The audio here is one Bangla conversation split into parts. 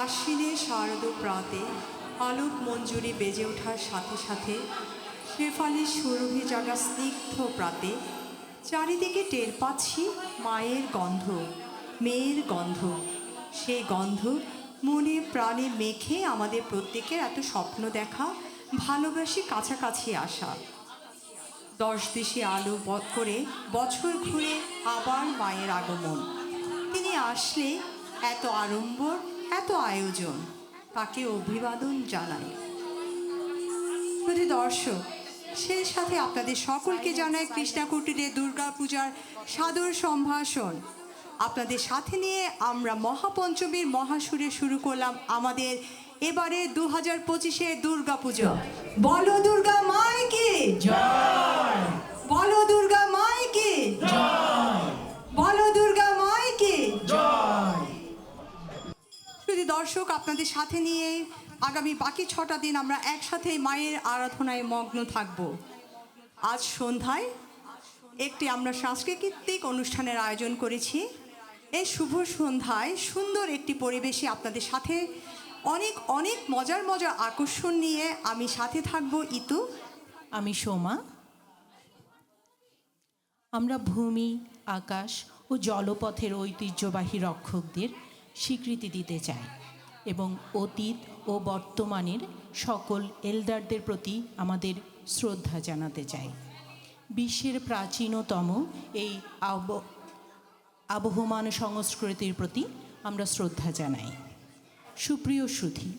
আশ্বিনে শারদ প্রাতে আলোক মঞ্জুরি বেজে ওঠার সাথে সাথে শেফালির সুরভি জাগা স্নিগ্ধ প্রাতে চারিদিকে টের পাচ্ছি মায়ের গন্ধ, মেয়ের গন্ধ। সেই গন্ধ মনে প্রাণে মেখে আমাদের প্রত্যেকের এত স্বপ্ন দেখা, ভালোবাসি কাছাকাছি আসা। দশ দিশে আলো বধ করে বছর ঘুরে আবার মায়ের আগমন। তিনি আসলে এত আড়ম্বর এত আয়োজন, তাকে অভিবাদন জানাই। প্রতি দর্শক সেই সাথে আপনাদের সকলকে জানাই কৃষ্ণা কুটিরে দুর্গা পূজার সাদর সম্ভাষণ। আপনাদের সাথে নিয়ে আমরা মহাপঞ্চমীর মহাসুরে শুরু করলাম আমাদের এবারে দু হাজার পঁচিশে দুর্গা পুজো বলো দুর্গা মাইকে বলো দুর্গা দর্শক, আপনাদের সাথে নিয়ে আগামী বাকি ছটা দিন আমরা একসাথে মায়ের আরাধনায় মগ্ন থাকব। আজ সন্ধ্যায় একটি আমরা সাংস্কৃতিক অনুষ্ঠানের আয়োজন করেছি। এই শুভ সন্ধ্যায় সুন্দর একটি পরিবেশে আপনাদের সাথে অনেক অনেক মজার মজার আকর্ষণ নিয়ে আমি সাথে থাকব। ইতু। আমি সোমা। আমরা ভূমি, আকাশ ও জলপথের ঐতিহ্যবাহী রক্ষকদের স্বীকৃতি দিতে চাই এবং অতীত ও বর্তমানের সকল এলদারদের প্রতি আমাদের শ্রদ্ধা জানাতে চাই বিশ্বের প্রাচীনতম এই আব, আবহমান সংস্কৃতির প্রতি আমরা শ্রদ্ধা জানাই। সুপ্রিয় সুধী,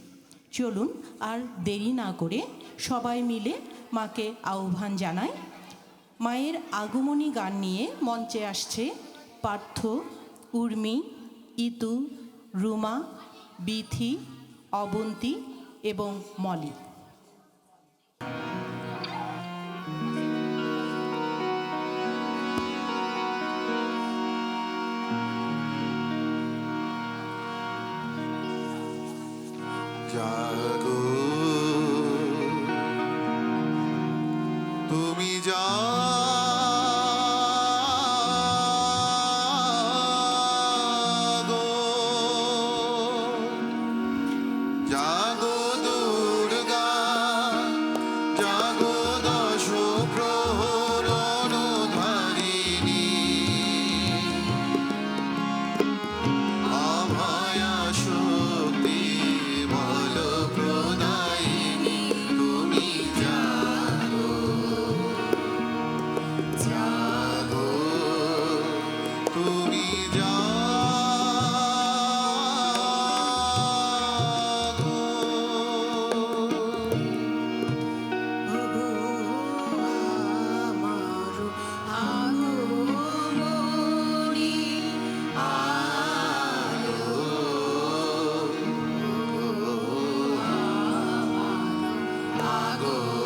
চলুন আর দেরি না করে সবাই মিলে মাকে আহ্বান জানাই। মায়ের আগমনী গান নিয়ে মঞ্চে আসছে পার্থ, উর্মি, ইতু রুমা বিথি অবন্তী এবং মলি। তুমি জাগো good.